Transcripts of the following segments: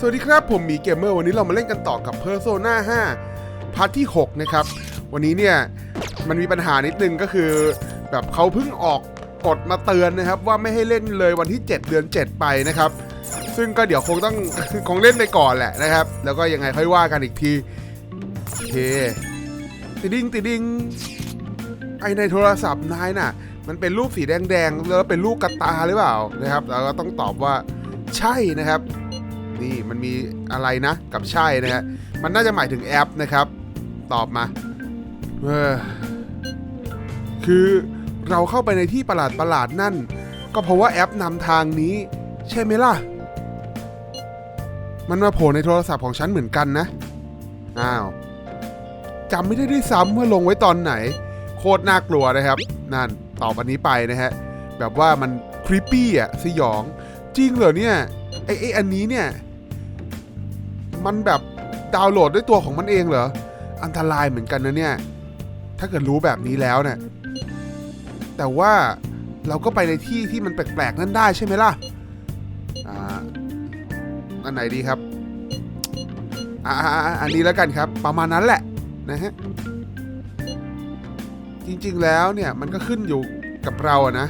สวัสดีครับ ผมหมีเกมเมอร์วันนี้เรามาเล่นกันต่อกับ Persona 5 พาร์ทที่ 6 นะครับ วันนี้เนี่ย มันมีปัญหานิดนึงก็คือ แบบเขาเพิ่งออกกฎมาเตือนนะครับ ว่าไม่ให้เล่นเลยวันที่ 7 เดือน 7 ไปนะครับ ซึ่งก็เดี๋ยวคงต้องคงเล่นไปก่อนแหละนะครับ แล้วก็ยังไงค่อยว่ากันอีกทีโอเคติดิงติดิงไอในโทรศัพท์นายน่ะ มันเป็นรูปสีแดงๆแล้วเป็นรูปกระตาหรือเปล่านะครับ แล้วก็ต้องตอบว่าใช่นะครับ นี่มันมีอะไรนะ กับใช่นะฮะมันน่าจะหมายถึงแอปนะครับ ตอบมาเออคือเราเข้าไปในที่ประหลาดประหลาดนั่น ก็เพราะว่าแอปนำทางนี้ ใช่ไหมล่ะ มันมาโผล่ในโทรศัพท์ของฉันเหมือนกันนะ อ้าวจำไม่ได้ด้วยซ้ำว่าลงไว้ตอนไหน โคตรน่ากลัวนะครับ นั่นตอบอันนี้ไปนะฮะ แบบว่ามันคริปปี้อะสยอง จริงเหรอเนี่ยไอ้ไอ้อันนี้เนี่ย แบบดาวน์โหลดด้วยตัวของมันเองเหรอ อันตรายเหมือนกันนะเนี่ย ถ้าเกิดรู้แบบนี้แล้วเนี่ย แต่ว่าเราก็ไปในที่ที่มันแปลกๆนั่นได้ใช่ไหมล่ะ อ่า อันไหนดีครับ อ่าอ่าอ่าอันนี้แล้วกันครับ ประมาณนั้นแหละนะฮะ จริงๆแล้วเนี่ยมันก็ขึ้นอยู่กับเราอะนะ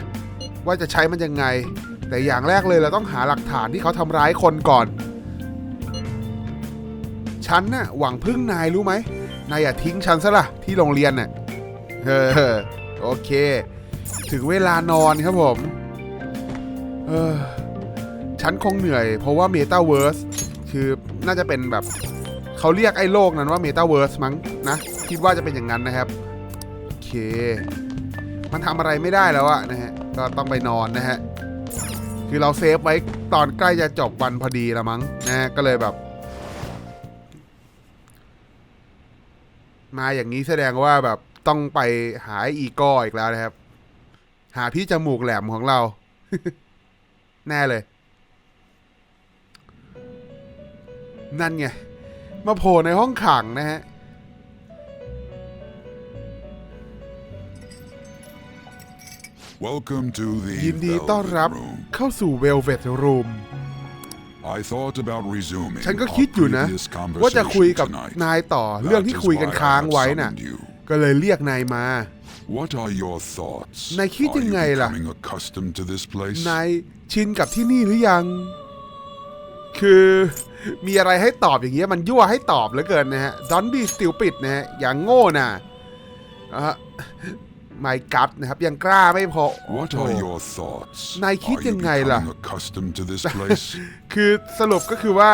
ว่าจะใช้มันยังไง แต่อย่างแรกเลยเราต้องหาหลักฐานที่เขาทำร้ายคนก่อน ฉันน่ะหวังพึ่งนายรู้ไหมนายอย่าทิ้งฉันซะละที่โรงเรียนน่ะเออโอเค ถึงเวลานอนครับผมเออฉันคงเหนื่อยเพราะว่า Metaverse คือน่าจะเป็นแบบเขาเรียกไอ้โลกนั้นว่า Metaverse มั้งนะคิดว่าจะเป็นอย่างนั้นนะครับโอเค มันทำอะไรไม่ได้แล้วอะนะฮะก็ต้องไปนอนนะฮะคือเราเซฟไว้ตอนใกล้จะจบวันพอดีละมั้งนะฮะก็เลยแบบ มาอย่างนี้แสดงว่าแบบต้องไปหาไอ้อีกออีกแล้วนะครับ หาพี่จมูกแหลมของเรา แน่เลย นั่นไง มาโผล่ในห้องขังนะฮะ Welcome to the ยินดีต้อนรับ Velvet Room. เข้าสู่ Velvet Room I thought about resuming ฉันก็คิดอยู่นะ our previous ว่าจะคุย conversation กับ tonight. นายต่อ That เรื่องที่ is คุยกัน why I ค้าง have ไว้น่ะ summoned you. ก็เลยเรียกนายมา What are your thoughts? นายคิด Are ยังไง you ล่ะ becoming accustomed to this place? นายชินกับที่นี่หรือยัง คือมีอะไรให้ตอบอย่างเงี้ยมันยั่วให้ตอบเหลือเกินนะฮะ Don't be stupid นะฮะ อย่างโง่น่ะ อะ My God นะครับ ยังกล้าไม่พอ What โอ้ are โห your thoughts? นายคิด Are you ยังไงล่ะ becoming accustomed to this place? คือสรุปก็คือว่า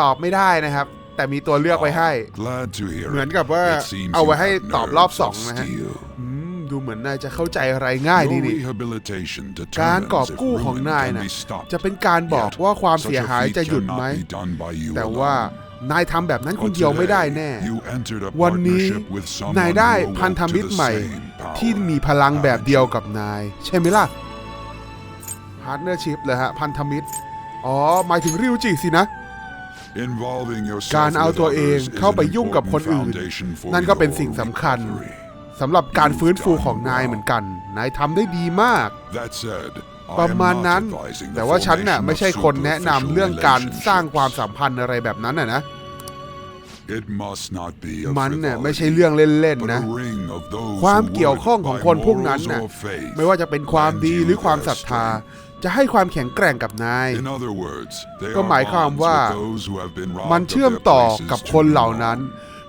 ตอบไม่ได้นะครับ แต่มีตัวเลือกไว้ให้ Glad to hear เหมือน it. กับว่า It seems เอา you ไว้ให้ have ตอบรอบ nerves ส of องนะฮะ steel. อืมดูเหมือนนายจะเข้าใจอะไรง่ายดี Your นี่ rehabilitation การ determines กอบ if กู้ของ ruin นาย can น่ะ be stopped. จะเป็นการบอก Yet, ว่าความ such เสีย a หาย feat จะหยุด cannot ไหม be done by you แต่ว่า alone. นายทำแบบนั้นคน But เดียวไม่ได้ today, แน่ you entered a วันนี้ partnership with someone นายได้ who พันธ awoke มิต to ร the ใหม่ same power. ที่มีพลังแบบเดียว haven't กับนาย ใช่ไหมล่ะพาร์ทเนอร์ชิพเลยฮะ พันธมิตร อ๋อ หมายถึงริวจิสินะ Involving yourself การเอา with ตัวเอง others is เข้าไป an ยุ่งกับคน important อื่น foundation for นั่นก็เป็น your สิ่งสำคัญ recovery. สำหรับการฟื้นฟูของนายเหมือนกัน นายทำได้ดีมาก That said, I ประ am มาณ not นั้น advising the แต่ว่าฉันน่ะ formation ไม่ of ใช่คนแนะนำ superficial เรื่องการสร้างความ relationships. สัมพันธ์อะไรแบบนั้นน่ะนะ It must not be a มันเนี่ย frivolity, ไม่ใช่เรื่องเล่น but ๆนะ a ring of those ความ who เกี่ยว would, ข้องของ by คนพวกนั้น morals น่ะ or faith, ไม่ว่าจะเป็นความ lend ดี you หรือความ their ศรัทธา strength. จะให้ความแข็งแกร่งกับนาย In other words, they ก็ are หมายความ bonds ว่า with those who have been robbed มัน of เชื่อม their ต่อ places กับ too คนเหล่า long. นั้น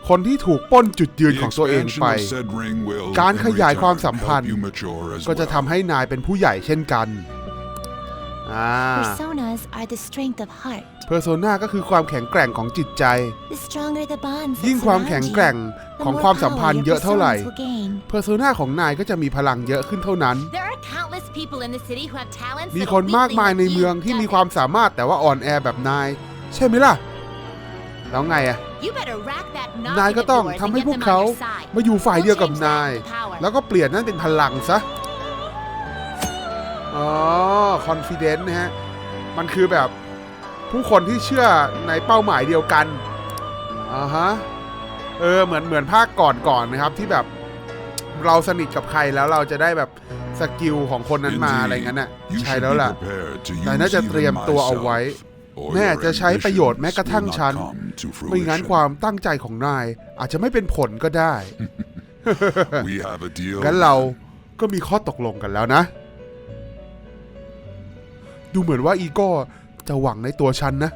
คนที่ถูกปล้นจุดยืน The ของตัวเอง expansion ไป of said ring will, การ in ขยายความ return, สัมพัน help ธ์ you mature as ก็จะ well. ทำให้นายเป็นผู้ใหญ่เช่นกันอ่า Personas are the strength of heart. เพอร์โซนาก็คือความแข็งแกร่งของจิตใจ The stronger the bonds that ยิ่งความ surround แข็ง you, แกร่ง the ของ more ความสัม power พันธ์ your เยอะเท่าไหร่ personas will gain. เพอร์โซนาของนายก็จะมีพลังเยอะขึ้นเท่านั้น There are countless people in the city who have talents มี that ค a นมาก weakling มาย like ใน you เมืองที่มี doesn't. ความสามารถแต่ว่าอ่อนแอแบบนาย ใช่ไหมล่ะ แล้วไงอะ You better rack that นาย knocking ก็ at ต้อง doors ทำ and ให้ get พวก them เขา on your side. มาอยู่ฝ่ายเดียวกับ We'll change นาย that into power. แล้วก็เปลี่ยนนั่นเป็นพลังซะ อ๋อ confidence นะฮะ มันคือแบบผู้คนที่เชื่อในเป้าหมายเดียวกัน อ่าฮะ เออ เหมือนเหมือนภาคก่อนก่อนๆนะครับที่แบบเราสนิทกับใครแล้วเราจะได้แบบสกิลของคนนั้นมาอะไรงั้นน่ะ You ใช่ should แล้ว be ล่ะ prepared to แต่ use น่าจะเตรียม even ตัวเอาไว้ myself. or แม่ your จะใช้ประโยชน์แม้ ambitions กระทั่ง will not ฉัน come to ไม่งั้น fruition. ความตั้งใจของนายอาจจะไม่เป็นผลก็ได้ We have a deal. งั้นเราก็มีข้อตกลงกันแล้วนะ ดูเหมือนว่าอีโก้จะหวังในตัวฉันนะ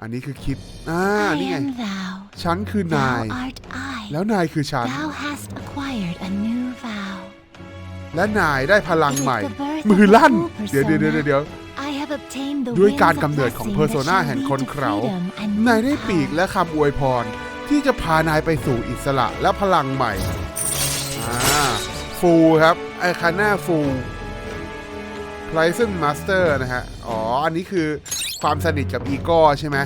อันนี้คือคิด อ่า I นี่ไง am thou. ฉันคือนาย Thou art I. แล้วนายคือฉัน Thou hast acquired a new vow. และนายได้พลังใหม่ It is the birth of มือลั่น the full เดี๋ยวเดี๋ยวเดี๋ยว persona. เดี๋ยว I have obtained the ด้วย wings การ of กำเนิดของ blessing เพอร์โซ that นา shall แห่ง lead คน to เขา freedom and นายได้ new ปีก power. และคำอวยพร ที่จะพานายไปสู่อิสระและพลังใหม่อ่าฟูครับไอคาน่าฟูไพรซึนมาสเตอร์นะฮะ อ๋อ อันนี้คือความสนิทกับอีโก้ใช่ไหม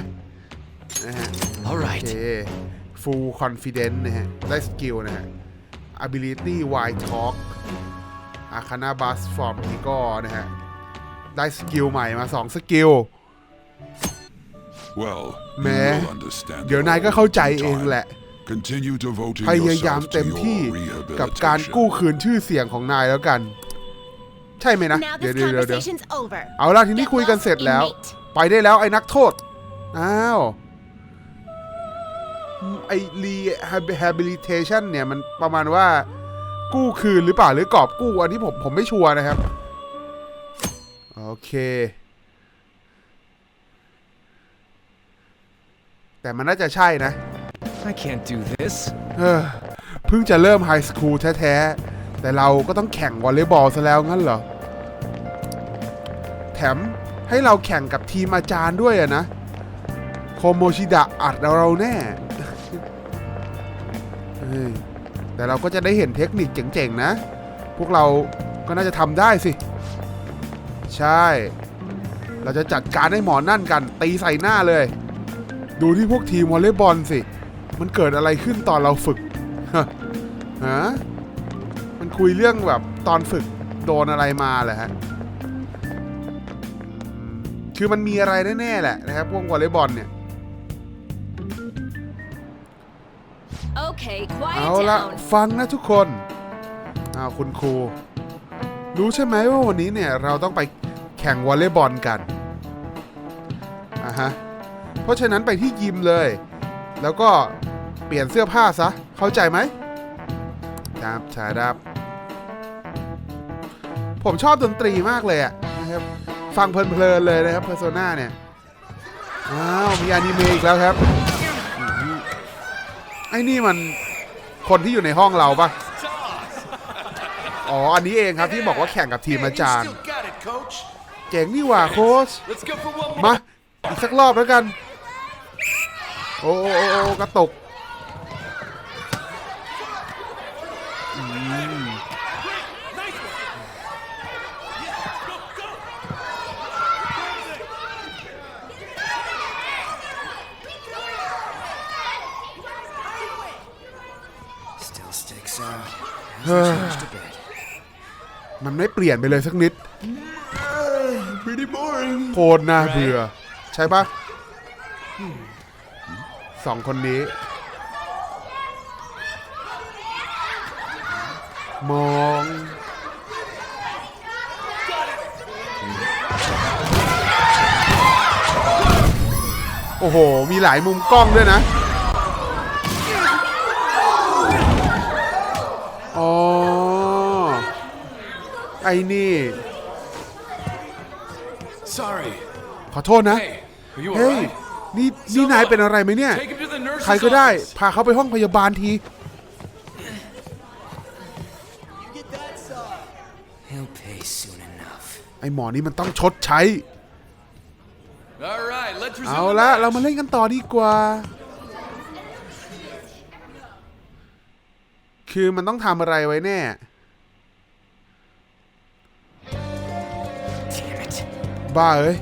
นะฮะ All โอ right. เค full confidence นะฮะ ได้สกิลนะฮะ ability wide talk arcana bus from ego นะฮะ ได้สกิลใหม่มา2สกิล Well, you แม้ will understand เดี๋ย it วนาย all ก็เข้าใจ in เอง time. แหละ Continue devoting พยายาม yourself เต็ to มที่ your กับการกู้ rehabilitation. คืนชื่อเสียงของนายแล้วกัน ใช่ไหมนะ Now เดี๋ยว this เดี๋ยวเดี๋ยวเดี๋ยว conversation's over. เอาล่ะทีนี้ Get คุยกัน lost, เสร็จแล้ว inmate. ไปได้แล้วไอ้นักโทษ อ้าว ไอ้ rehabilitation เนี่ย มันประมาณว่ากู้คืนหรือเปล่าหรือกอบกู้อันนี้ผมผมไม่ชัวร์นะครับโอ เค แต่มันน่าจะใช่นะ I can't do this. เออเพิ่งจะเริ่มไฮสคูลแท้ๆ แต่เราก็ต้องแข่งวอลเลย์บอลซะแล้วงั้นเหรอ แถมให้เราแข่งกับทีมอาจารย์ด้วยอะนะ โคโมชิดะอัดเราแน่เฮ้ยแต่เราก็จะได้เห็นเทคนิคเจ๋งๆนะ พวกเราก็น่าจะทำได้สิ ใช่ เราจะจัดการให้หมอนั่นกัน ตีใส่หน้าเลย ดูที่พวกทีมวอลเลย์บอลสิ มันเกิดอะไรขึ้นตอนเราฝึกฮะฮะมันคุยเรื่องแบบตอนฝึกโดนอะไรมาเหรอฮะคือมันมีอะไรแน่ๆแหละนะครับพวกวอลเลย์บอลเนี่ย Okay, เอา quiet ละ down. ฟังนะทุกคนอ้าวคุณครู รู้ใช่ไหมว่าวันนี้เนี่ยเราต้องไป แข่งวอลเลย์บอลกันอะฮะเพราะฉะนั้นไปที่ยิมเลย แล้วก็เปลี่ยนเสื้อผ้าซะ เข้าใจไหมครับใช่ครับ ผมชอบดนตรีมากเลยอะนะครับฟังเพลินๆเลยนะครับ Persona เนี่ยอ้าวมีอนิเมะอีกแล้วครับไอ้นี่มันคนที่อยู่ในห้องเราปะอ๋อ อันนี้เองครับที่บอกว่าแข่งกับทีมอาจารย์ เจ๋งนี่หว่าโค้ช Let's go for one มา อีกสักรอบแล้วกัน โอ้โอ้โอ้โอ้กระตกอืม Still sticks out. Hasn't changed a bit. มันไม่เปลี่ยนไปเลยสักนิด Pretty boring. โคตรน่าเบื่อ ใช่ปะสองคนนี้ มองโอ้โห มีหลายมุมกล้องด้วยนะ อ๋อ ไอ้นี่ Sorry. ขอโทษนะ Hey, are you เฮ้ย alright? นี่นี่นายเป็นอะไรไหมเนี่ย Take him to the nurse's ใครก็ได้ office. พาเขาไปห้องพยาบาลที He'll pay soon enough. ไอหมอนี่มันต้องชดใช้ All right, let's resume เอา the ละ match. เรามาเล่นกันต่อดีกว่า คือมันต้องทำอะไรไว้แน่ บ้าเอ้ย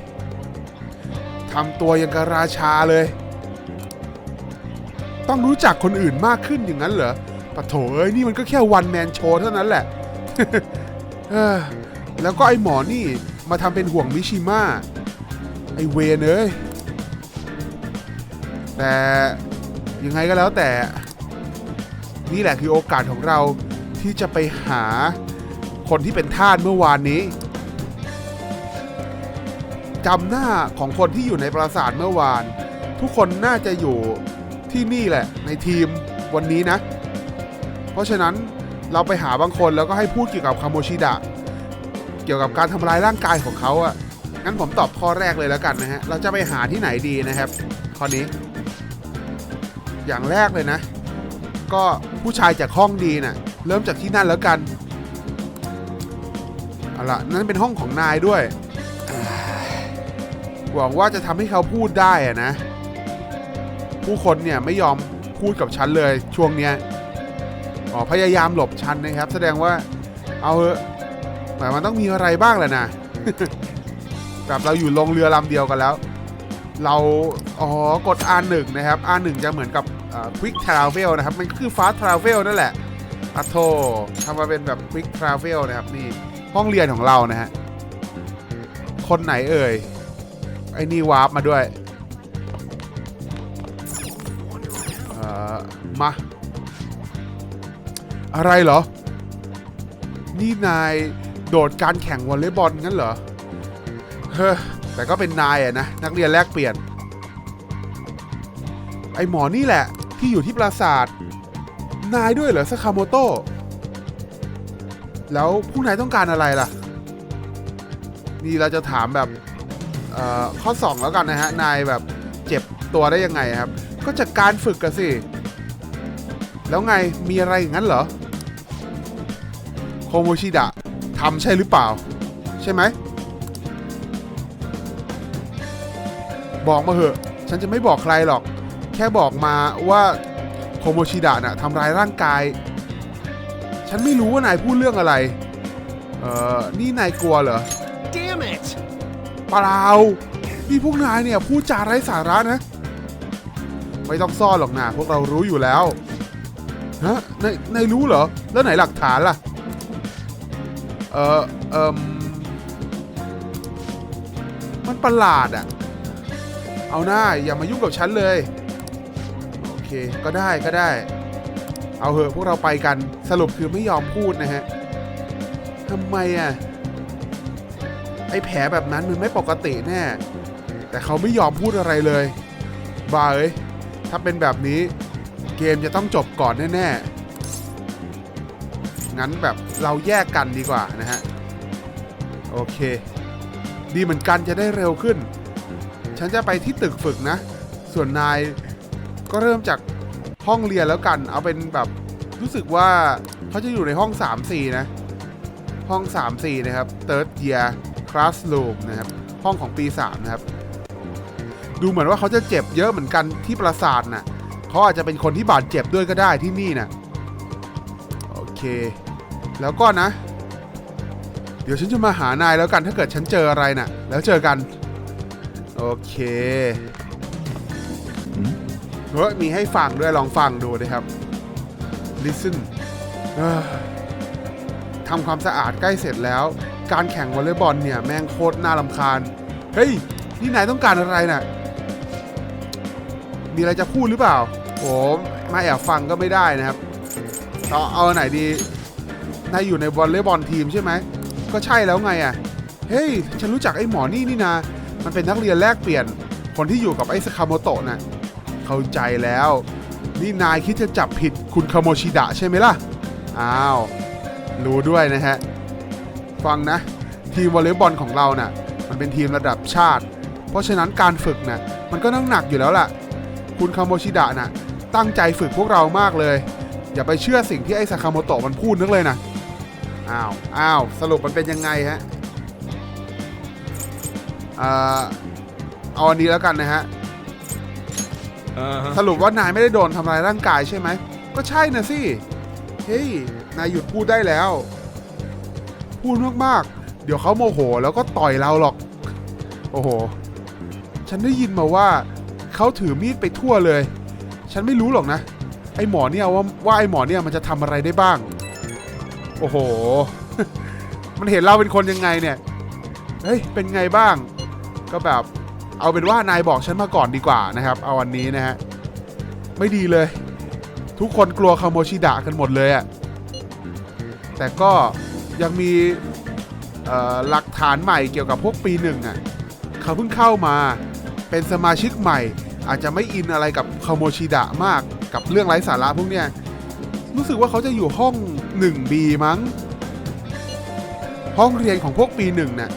ทำตัวยังกบราชาเลย ต้องรู้จักคนอื่นมากขึ้นอย่างนั้นเหรอปะโถเอ้ยนี่มันก็แค่วันแมนโชว์เท่านั้นแหละแล้วก็ไอหมอนี่มาทำเป็นห่วงมิชิมะไอเวนเอ้ยแต่ยังไงก็แล้วแต่ นี่แหละคือโอกาสของเราที่จะไปหาคนที่เป็นทาสเมื่อวานนี้ จำหน้าของคนที่อยู่ในปราสาทเมื่อวาน ทุกคนน่าจะอยู่ที่นี่แหละ ในทีมวันนี้นะ เพราะฉะนั้นเราไปหาบางคนแล้วก็ให้พูดเกี่ยวกับคาโมชิดะ เกี่ยวกับการทำร้ายร่างกายของเขาอะงั้นผมตอบข้อแรกเลยแล้วกันนะฮะ เราจะไปหาที่ไหนดีนะครับ ข้อนี้ อย่างแรกเลยนะ ก็ผู้ชายจากห้องดีน่ะ เริ่มจากที่นั่นแล้วกัน เอาละนั่นเป็นห้องของนายด้วย หวังว่าจะทำให้เขาพูดได้อะนะ ผู้คนเนี่ยไม่ยอมพูดกับฉันเลยช่วงเนี้ยอ๋อพยายามหลบฉันนะครับ แสดงว่าเอาเถอะแต่มันต้องมีอะไรบ้างแหละนะแบบเราอยู่ลงเรือลำเดียวกันแล้ว เราอ๋อกด R1 นะครับ R1 จะเหมือนกับเอ่อ Quick Travel นะครับ มันคือ Fast Travel นั่นแหละอะโททำมาเป็นแบบ Quick Travel นะครับนี่ห้องเรียนของเรานะฮะคนไหนเอ่ย อ้นี่วาร์ปมาด้วยเอ่อมา อะไรเหรอ นี่นายโดดการแข่งวอลเลย์บอลงั้นเหรอ เฮ้อแต่ก็เป็นนายอะนะ นักเรียนแลกเปลี่ยน ไอหมอนี่แหละ ที่อยู่ที่ปราสาท นายด้วยเหรอสคาโมโต้แล้วผู้นายต้องการอะไรล่ะ นี่เราจะถามแบบ ข้อ 2 แล้วกันนะฮะ นายแบบเจ็บตัวได้ยังไงครับ ก็จากการฝึกกันสิ แล้วไงมีอะไรอย่างนั้นเหรอ โคโมชิดะทำใช่หรือเปล่า ใช่ไหม บอกมาเหอะ ฉันจะไม่บอกใครหรอก แค่บอกมาว่าโคโมชิดะน่ะทำร้ายร่างกาย ฉันไม่รู้ว่านายพูดเรื่องอะไร เออนี่นายกลัวเหรอ เปล่านี่พวกนายเนี่ยพูดจาไร้สาระนะ ไม่ต้องซ่อนหรอกนะพวกเรารู้อยู่แล้วฮะนายนายรู้เหรอ แล้วไหนหลักฐานล่ะ เออเอมมันประหลาดอะเอาหน้าอย่ามายุ่งกับฉันเลย โอเค ก็ได้ก็ได้ เอาเหอะพวกเราไปกัน สรุปคือไม่ยอมพูดนะฮะทำไมอะ ไอแผลแบบนั้นมันไม่ปกติแน่ แต่เขาไม่ยอมพูดอะไรเลย บ้าเอ้ย ถ้าเป็นแบบนี้เกมจะต้องจบก่อนแน่ๆ งั้นแบบเราแยกกันดีกว่านะฮะ โอเค ดีเหมือนกันจะได้เร็วขึ้น ฉันจะไปที่ตึกฝึกนะ ส่วนนายก็เริ่มจากห้องเรียนแล้วกัน เอาเป็นแบบรู้สึกว่าเขาจะอยู่ในห้อง 3-4 นะ ห้อง 3-4 นะครับ Third Year Classroom นะครับห้องของปี3นะครับ ดูเหมือนว่าเขาจะเจ็บเยอะเหมือนกันที่ปราสาทน่ะเขาอาจจะเป็นคนที่บาดเจ็บด้วยก็ได้ที่นี่น่ะโอเค แล้วก็นะ เดี๋ยวฉันจะมาหานายแล้วกันถ้าเกิดฉันเจออะไรน่ะ แล้วเจอกัน โอเคเฮ้ยมีให้ฟังด้วยลองฟังดูนะครับ listen ทำความสะอาดใกล้เสร็จแล้ว การแข่งวอลเลย์บอลเนี่ยแม่งโคตรน่ารำคาญ เฮ้ย นี่นายต้องการอะไรน่ะ มีอะไรจะพูดหรือเปล่าโอ้มาแอบฟังก็ไม่ได้นะครับ เอาเอาไหนดี นายอยู่ในวอลเลย์บอลทีมใช่ไหม ก็ใช่แล้วไงอะ เฮ้ย ฉันรู้จักไอ้หมอนี่นี่นามันเป็นนักเรียนแลกเปลี่ยน คนที่อยู่กับไอ้สคาโมโตะน่ะ เข้าใจแล้ว นี่นายคิดจะจับผิดคุณคาโมชิดะใช่ไหมล่ะ อ้าว รู้ด้วยนะฮะ ฟังนะ ทีมวอลเลย์บอลของเราน่ะมันเป็นทีมระดับชาติ เพราะฉะนั้นการฝึกน่ะมันก็ต้องหนักอยู่แล้วล่ะ คุณคาโมชิดะน่ะตั้งใจฝึกพวกเรามากเลย อย่าไปเชื่อสิ่งที่ไอ้สคาโมโตะมันพูดนึกเลยนะอ้าวอ้าวสรุปมันเป็นยังไงฮะอ่าเอาอันนี้แล้วกันนะฮะ Uh-huh. สรุปว่านายไม่ได้โดนทำร้ายร่างกายใช่ไหม ก็ใช่นะสิ เฮ้ย นายหยุดพูดได้แล้ว พูดมากๆ เดี๋ยวเขาโมโหแล้วก็ต่อยเราหรอก โอ้โห ฉันได้ยินมาว่าเขาถือมีดไปทั่วเลย ฉันไม่รู้หรอกนะ ไอหมอเนี่ยว่าว่าไอหมอเนี่ยมันจะทำอะไรได้บ้าง โอ้โห มันเห็นเราเป็นคนยังไงเนี่ย เฮ้ย เป็นไงบ้าง ก็แบบเอาเป็นว่านายบอกฉันมาก่อนดีกว่านะครับ เอาวันนี้นะฮะ ไม่ดีเลย ทุกคนกลัวคาโมชิดะกันหมดเลยอะแต่ก็ ยังมีหลักฐานใหม่เกี่ยวกับพวกปีหนึ่งอะเขาเพิ่งเข้ามาเป็นสมาชิกใหม่ อาจจะไม่อินอะไรกับคาโมชิดะมากกับเรื่องไร้สาระพวกเนี้ยรู้สึกว่าเขาจะอยู่ห้อง 1B มั้ง ห้องเรียนของพวกปีหนึ่งนี่ย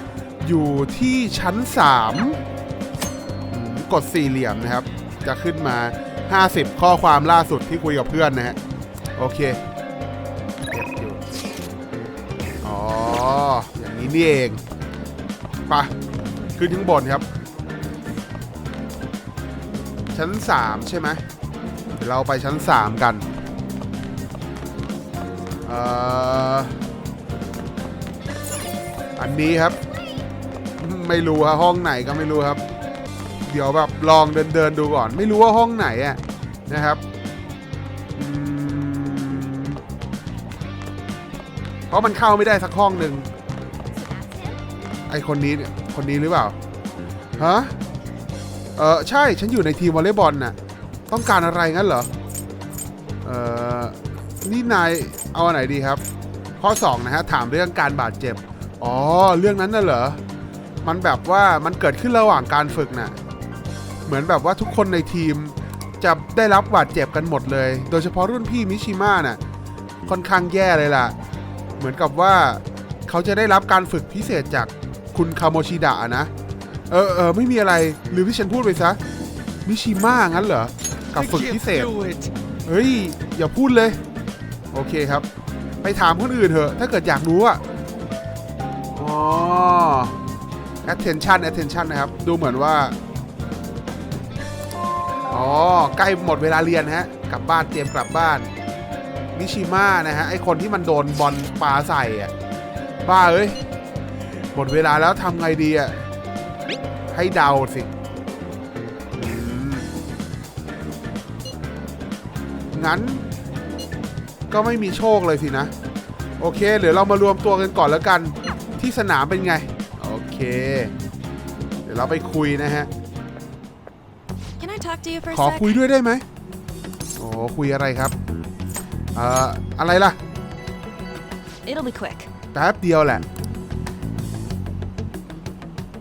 อยู่ที่ชั้น3อืมกดสี่เหลี่ยมนะครับ จะขึ้นมา 50 ข้อความล่าสุดที่คุยกับเพื่อนนะฮะโอเค นี่เองไปะขึ้นข้างบนครับ ชั้น 3 ใช่ไหมเดี๋ยวเราไปชั้น 3 กันอันนี้ครับ ไม่รู้ฮะห้องไหนก็ไม่รู้ครับ เดี๋ยวแบบลองเดินเดินดูก่อน ไม่รู้ว่าห้องไหนอะนะครับเพราะมันเข้าไม่ได้สักห้องหนึ่ง ไอคนนี้เนี่ยคนนี้หรือเปล่า ฮะ เออใช่ ฉันอยู่ในทีมวอลเลย์บอลน่ะ ต้องการอะไรงั้นเหรอ เออนี่นายเอาอันไหนดีครับ ข้อ 2 นะฮะ ถามเรื่องการบาดเจ็บ อ๋อ เรื่องนั้นน่ะเหรอ มันแบบว่ามันเกิดขึ้นระหว่างการฝึกน่ะ เหมือนแบบว่าทุกคนในทีมจะได้รับบาดเจ็บกันหมดเลย โดยเฉพาะรุ่นพี่มิชิมะน่ะ ค่อนข้างแย่เลยล่ะ เหมือนกับว่าเขาจะได้รับการฝึกพิเศษจาก คุณคาโมชิดะนะ เออเออไม่มีอะไรหรือที่ฉันพูดไปซะ มิชิมะงั้นเหรอ กับฝึกพิเศษ เฮ้ย อย่าพูดเลย โอเคครับ ไปถามคนอื่นเถอะ ถ้าเกิดอยากรู้อะอ๋อ attention attention นะครับ ดูเหมือนว่า อ๋อ ใกล้หมดเวลาเรียนฮะ กลับบ้านเตรียมกลับบ้าน มิชิมะนะฮะ ไอคนที่มันโดนบอลปาใส่อะบ้าเอ้ย หมดเวลาแล้วทำไงดีอะให้เดาสิอืมงั้น ก็ไม่มีโชคเลยสินะ โอเคเดี๋ยวเรามารวมตัวกันก่อนแล้วกัน ที่สนามเป็นไง โอเค เดี๋ยวเราไปคุยนะฮะ Can I talk to you for a ขอ sec? คุยด้วยได้ไหมโอ้คุยอะไรครับเอ่ออะไรล่ะ It'll be quick. แป๊บเดียวแหละ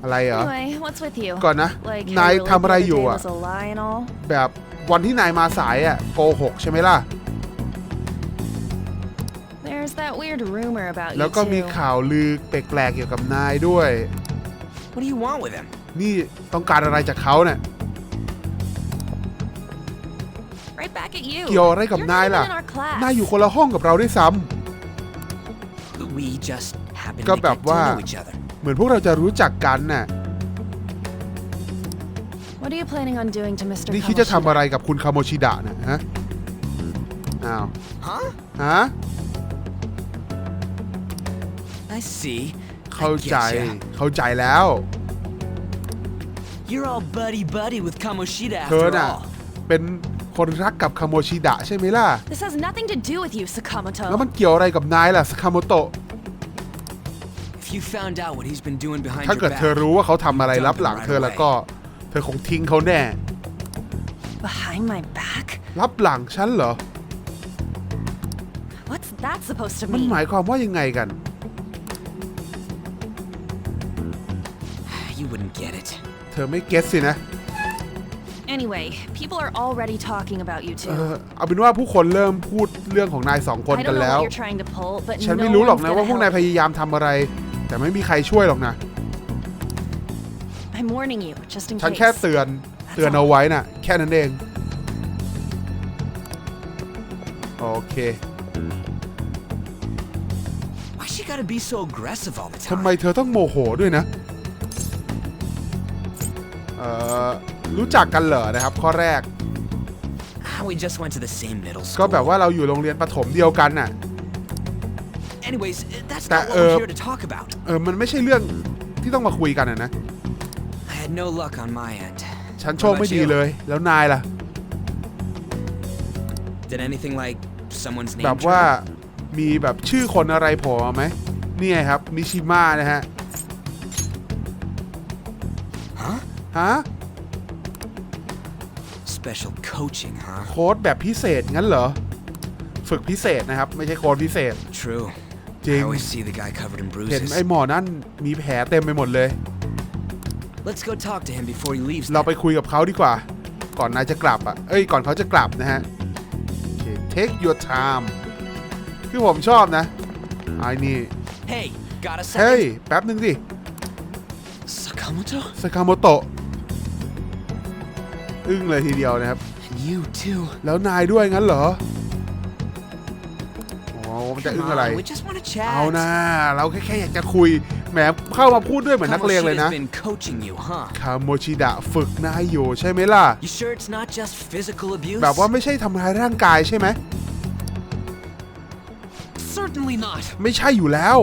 อะไรเหรอ Anyway, what's with you? ก่อนนะ Like, นาย how you ทำอะไร believe อยู่ the day อะ was a lie and all? แบบวันที่นายมาสายอะโกหกใช่ไหมล่ะ There's that weird rumor about แล้ว you ก็มี too. ข่าวลือแปลกๆเกี่ยวกับนายด้วย What do you want with him? นี่ต้องการอะไรจากเขาเนี่ย Right back at you. เกี่ยวอะไรกับ You're นาย not ล่ะ even in our class. นายอยู่คนละห้องกับเราด้วยซ้ We just happen ก็ to แบบ get to ว่า know each other. ำเหมือนพวกเราจะรู้จักกันน่ะ What are you planning on doing to Mr. นี่คิดจะทำ Kamoshida? อะไรกับคุณคาโมชิดะนะฮะ อ้าว Huh? ฮะ I see. เข้า I ใจ getcha. เข้าใจแล้ว You're all buddy buddy with Kamoshida เธอ after น่ะ all. เป็นคนรักกับคาโมชิดะใช่ไหมล่ะ This has nothing to do with you, แล้ว Sakamoto. มันเกี่ยวอะไรกับนายล่ะสคาโมโตะ ถ้า your เกิด back, เธอรู้ว่าเขาทำอะไรลับหลังเธอแล้วก็ เธอคงทิ้งเขาแน่ Behind my back? รับหลังฉันเหรอ What's that supposed to มันห mean? มายความว่ายังไงกัน you wouldn't get it. เธอไม่เก็ตสินะ Anyway, people are already talking about you เอ two. อเอาเป็นว่าผู้คนเริ่มพูดเรื่องของนายสองคน I กั don't น know แล้ว what you're trying to pull, but ฉัน no ไม่รู้หรอก one's นะ gonna ว่าพวกนาย help. พยายามทำอะไร แต่ไม่มีใครช่วยหรอกนะ I'm warning you, just in ฉัน case. แค่เตือน เตือนเอาไว้น่ะ แค่นั้นเอง โอเค Why she gotta be so aggressive all the ทำ time? ไมเธอต้องโมโหด้วยนะ เอ่อ รู้จักกันเหรอนะครับ ข้อแรก Ah, we just went to the same middle ก็ school. แบบว่าเราอยู่โรงเรียนประถมเดียวกันน่ะ Anyways, uh, that's That, not what we're uh, here to talk about. เออมันไม่ใช่เรื่องที่ต้องมาคุยกันนะนะ I had no luck on my end. ฉันโชคไม่ดีเลย แล้วนายล่ะ Did anything like someone's แบ name บว่า drop? มีแบบชื่อคนอะไรโผล่มาไหมนี่ไงครับมิชิมะนะฮะฮะฮะ Special coaching, huh? โค้ดแบบพิเศษงั้นเหรอ ฝึกพิเศษนะครับ ไม่ใช่โค้ดพิเศษ True. Ding. I always see the guy covered in เห็น bruises. ไอ้หมอนั่นมีแผลเต็มไปหมดเลย Let's go talk to him before he leaves. เราไปคุยกับเขาดีกว่า ก่อนนายจะกลับอะ เอ้ย ก่อนเขาจะกลับนะฮะโอเค take your time คือผมชอบนะไอ้นี่ Hey, got a เฮ้ย second? แป๊บหนึ่งดิ Sakamoto? สกาโมโตะอึ้งเลยทีเดียวนะครับ And you too. แล้วนายด้วยงั้นเหรอโอ้ มันจะอึ้ง Come อะไร on, we just want to chat. เอานะเราแค่แค่อยากจะคุย แหมเข้ามาพูดด้วยเหมือนนักเลงเลยนะ Kamoshida's been coaching you, huh? คาโมชิดะฝึกนายอยู่ใช่ไหมล่ะ You sure it's not just physical abuse? แบบว่าไม่ใช่ทำร้ายร่างกายใช่ไหม Certainly not. ไม่ใช่อยู่แล้ว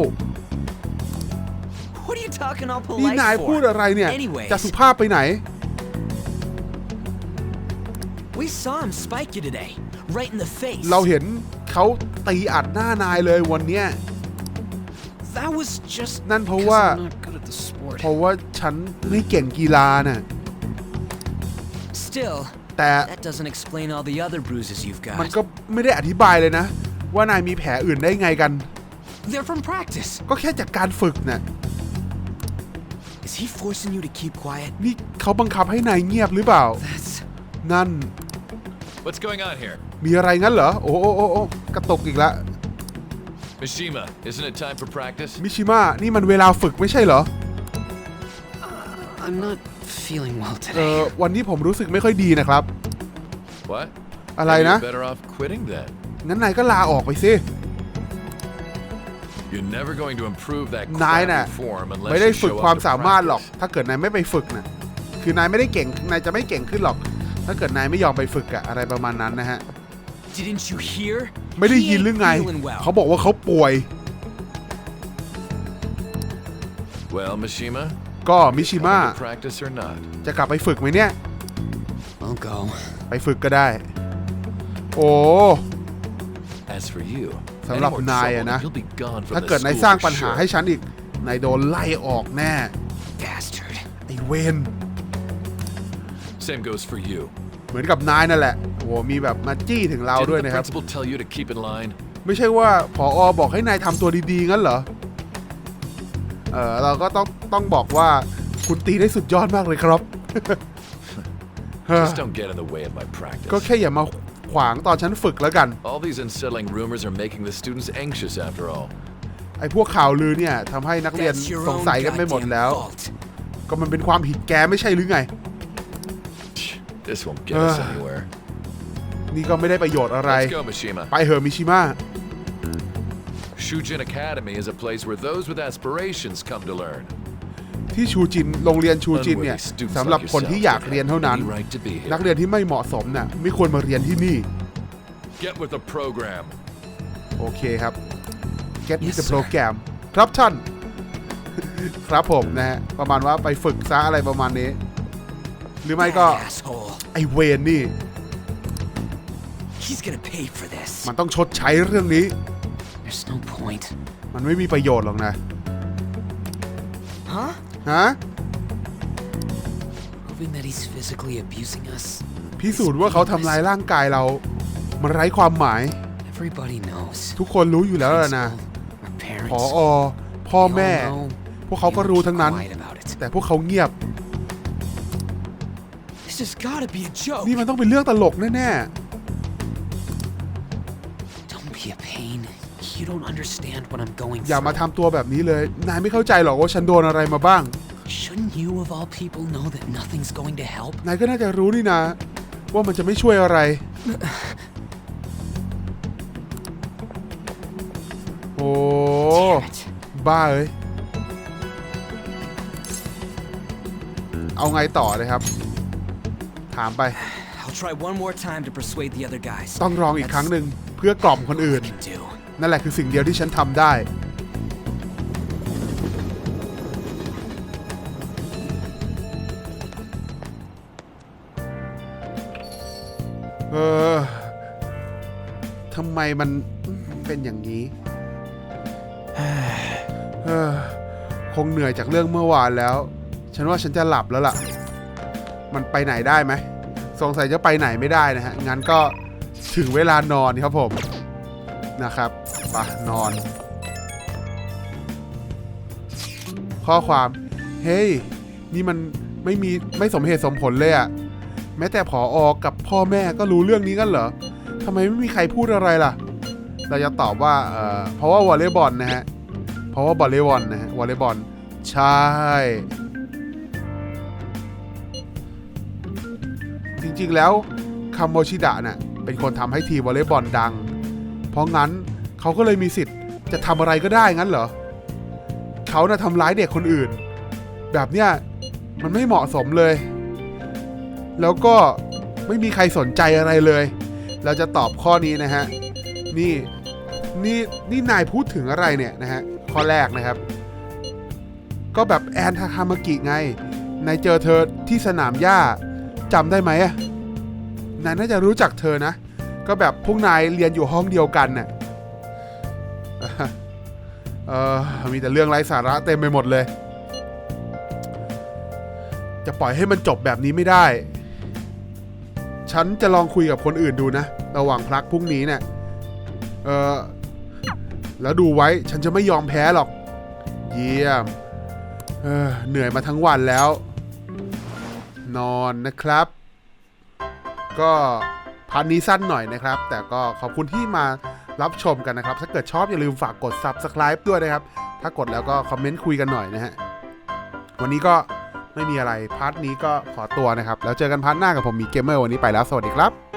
What are you talking all นี่ polite นาย for? พูดอะไรเนี่ย Anyways, จะสุภาพไปไหน we saw him spike you today, right in the face. เราเห็น เขาตีอัดหน้านายเลยวันเนี้ย That was just นั่นเพราะ because ว่า I'm not good at the sport. เพราะว่าฉันไม่เก่งกีฬาน่ะ Still, แต่ that doesn't explain all the other bruises you've มัน got. ก็ไม่ได้อธิบายเลยนะ ว่านายมีแผลอื่นได้ไงกัน They're from practice. ก็แค่จากการฝึกน่ะ Is he forcing you to keep quiet? นี่เขาบังคับให้นายเงียบหรือเปล่า That's นั่น What's going on here? มีอะไรงั้นเหรอ โอ้โอ้โอ้โอ้กระตกอีกแล้ว Mishima, isn't it time for practice? มิชิมะนี่มันเวลาฝึกไม่ใช่เหรอ I'm not feeling well เออ today. วันนี้ผมรู้สึกไม่ค่อยดีนะครับ What? อะไร Maybe นะ you're better off quitting then. งั้นนายก็ลาออกไปสิ You're never going to improve that นาย crappy น่ะ form ไม่ unless ได้ you ฝึก show ความ up to สามารถหรอก practice. ถ้าเกิดนายไม่ไปฝึกนะคือนายไม่ได้เก่ง นายจะไม่เก่งขึ้นหรอก ถ้าเกิดนายไม่ยอมไปฝึกอะอะไรประมาณนั้นนะฮะ Didn't you hear? ไม่ได้ He ยิน ain't หรือไง feeling well. เขาบอกว่าเขาป่วย Well, Mishima, ก็มิชิมะ coming to practice or not? จะกลับไปฝึกไหมเนี่ย I'll go. ไปฝึกก็ได้ โอ้ As for you, สำหรับ any more นาย trouble อะ and นะ you'll be gone from ถ้า the เกิดนาย school สร้าง for ปัญหา sure. ให้ฉันอีก นายโดนไล่ออกแน่ Bastard. ไอเวน Same goes for you. เหมือนกับนายนั่นแหละโอ้มีแบบมาจี้ถึงเรา Didn't ด้วย the นะครับ principal tell you to keep in line? ไม่ใช่ว่าผออบอกให้นายทำตัวดีๆงั้นเหรอ เออเราก็ต้องต้องบอกว่าคุณตีได้สุดยอดมากเลยครับ Just don't get in the way of my ก็ practice. แค่อย่ามาขวางตอนฉันฝึกแล้วกัน All these unsettling rumors are making the students anxious after all. ไอ้พวกข่าวลือเนี่ยทำให้นักเรียน That's your สง own สัยกันไปหมด goddamn แล้ว fault. ก็มันเป็นความผิดแกไม่ใช่หรือไง This won't get us Ugh. anywhere. นี่ก็ไม่ได้ประโยชน์อะไร Let's go, Mishima. ไปเหอะมิชิมะ Shujin Academy is a place where those with aspirations come to learn. ที่ชูจินโรงเรียนชูจิน Unworthy เนี่ย students สำหรับ like คนที่อยาก yourself เรียนเท่านั้น don't have any right to be here. นักเรียนที่ไม่เหมาะสมน่ะไม่ควรมาเรียนที่นี่ Get with the program. โอเคครับ get with Yes, the sir. program ครับท่าน ครับผมนะฮะประมาณว่าไปฝึกซะอะไรประมาณนี้ หรือไม่ก็ That asshole. ไอเวนนี่ He's gonna pay for this. มันต้องชดใช้เรื่องนี้ There's no point. มันไม่มีประโยชน์หรอกนะ Huh? ฮะ Proving that he's physically abusing us. พิสูจน์ว่าเขาทำลายร่างกายเรา มันไร้ความหมาย Everybody knows. ทุกคนรู้อยู่แล้วล่ะนะ Principal, our parents. พออพ่อ they all แม่ know. พวกเขาก็รู้ทั้งนั้น Quiet about it. แต่พวกเขาเงียบ This has gotta be a joke. นี่มันต้องเป็นเรื่องตลกแน่ Don't be a pain. You don't understand what I'm going ๆ อย่ามา through. ทำตัวแบบนี้เลย นายไม่เข้าใจหรอกว่าฉันโดนอะไรมาบ้าง Shouldn't you, of all people, know that nothing's going to help? นายก็น่าจะรู้นี่นะ ว่ามันจะไม่ช่วยอะไร โอ้ Damn it. บ้าเอ้ย เอาไงต่อเลยครับ ถามไป I'll try one more time to persuade the other guys. ต้องลองอีก That's ครั้งหนึ่งเพื่อกล่อมคนอื่น all I can do. นั่นแหละคือสิ่งเดียวที่ฉันทำได้ เออทำไมมันเป็นอย่างนี้เออคงเหนื่อยจากเรื่องเมื่อวานแล้ว ฉันว่าฉันจะหลับแล้วล่ะ มันไปไหนได้ไหม สงสัยจะไปไหนไม่ได้นะฮะ งั้นก็ถึงเวลานอนครับผมนะครับไปะนอน ข้อความ เฮ้ย นี่มันไม่มีไม่สมเหตุสมผลเลยอะแม้แต่ผออกับพ่อแม่ก็รู้เรื่องนี้กันเหรอทำไมไม่มีใครพูดอะไรล่ะ เราจะตอบว่าเอ่อเพราะว่าวอลเลย์บอลนะฮะ เพราะว่าบอลเลย์บอลนะฮะวอลเลย์บอล ใช่ ริงๆ แล้วคาโมชิดะเน่ะเป็นคนทำให้ทีมวอลเลย์บอลดัง เพราะงั้นเขาก็เลยมีสิทธิ์จะทำอะไรก็ได้งั้นเหรอเขาน่ะทำร้ายเด็กคนอื่น แบบเนี้ยมันไม่เหมาะสมเลย แล้วก็ไม่มีใครสนใจอะไรเลย เราจะตอบข้อนี้นะฮะ นี่นี่นี่นายพูดถึงอะไรเนี่ยนะฮะ ข้อแรกนะครับ ก็แบบแอนทาคามากิไง นายเจอเธอที่สนามหญ้า จำได้ไหมอะนายน่าจะรู้จักเธอนะ ก็แบบพวกนายเรียนอยู่ห้องเดียวกันน่ะเออมีแต่เรื่องไร้สาระเต็มไปหมดเลย จะปล่อยให้มันจบแบบนี้ไม่ได้ ฉันจะลองคุยกับคนอื่นดูนะ ระหว่างพลักพรุ่งนี้เนี่ยเออแล้วดูไว้ฉันจะไม่ยอมแพ้หรอก เยี่ยมเออเหนื่อยมาทั้งวันแล้ว นอนนะครับ ก็พาร์ทนี้สั้นหน่อยนะครับ แต่ก็ขอบคุณที่มารับชมกันนะครับ ถ้าเกิดชอบอย่าลืมฝากกด subscribe ด้วยนะครับ ถ้ากดแล้วก็คอมเมนต์คุยกันหน่อยนะฮะ วันนี้ก็ไม่มีอะไร พาร์ทนี้ก็ขอตัวนะครับ แล้วเจอกันพาร์ทหน้ากับผมมีเกมเมอร์วันนี้ไปแล้ว สวัสดีครับ